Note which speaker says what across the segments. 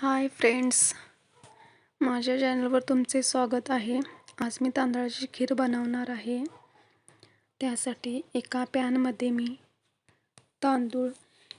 Speaker 1: Hi friends. माझ्या चॅनलवर तुमचे स्वागत आहे. आज मी तांदळाची खीर बनवणार आहे. त्यासाठी एका पॅनमध्ये मी तांदूळ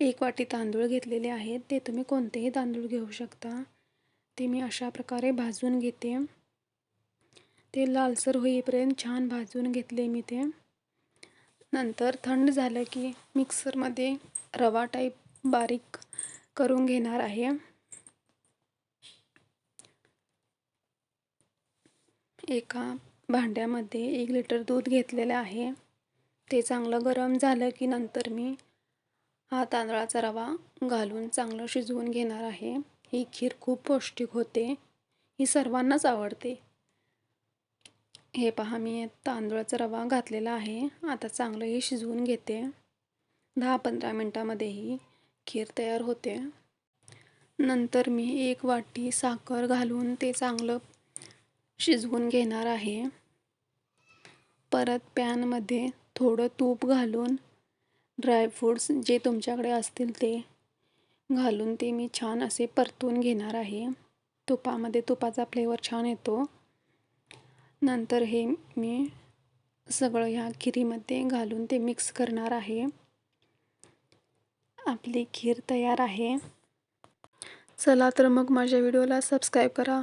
Speaker 1: एक वाटी तांदूळ घेतलेले आहेत. ते तुम्ही कोणतेही तांदूळ घेऊ शकता. ते मी अशा प्रकारे भाजून घेते. ते लालसर होईपर्यंत छान भाजून घेतले मी ते. नंतर थंड झालं की मिक्सरमध्ये रवा टाईप बारीक करून घेणार आहे. एका भांड्यामध्ये एक लिटर दूध घेतलेलं आहे. ते चांगलं गरम झालं की नंतर मी हा तांदळाचा रवा घालून चांगलं शिजवून घेणार आहे. ही खीर खूप पौष्टिक होते. ही सर्वांनाच आवडते. हे पहा मी तांदळाचा रवा घातलेला आहे. आता चांगलं हे शिजवून घेते. दहा पंधरा मिनटामध्ये ही खीर तयार होते. नंतर मी एक वाटी साखर घालून ते चांगलं शिजवून घेणार आहे. परत पॅनमध्ये थोडं तूप घालून ड्रायफ्रूट्स जे तुमच्याकडे असतील ते घालून ते मी छान असे परतून घेणार आहे. तुपामध्ये तुपाचा फ्लेवर छान येतो. नंतर हे मी सगळं ह्या खिरीमध्ये घालून ते मिक्स करणार आहे. आपली खीर तयार आहे. चला तर मग माझ्या व्हिडिओला सबस्क्राईब करा.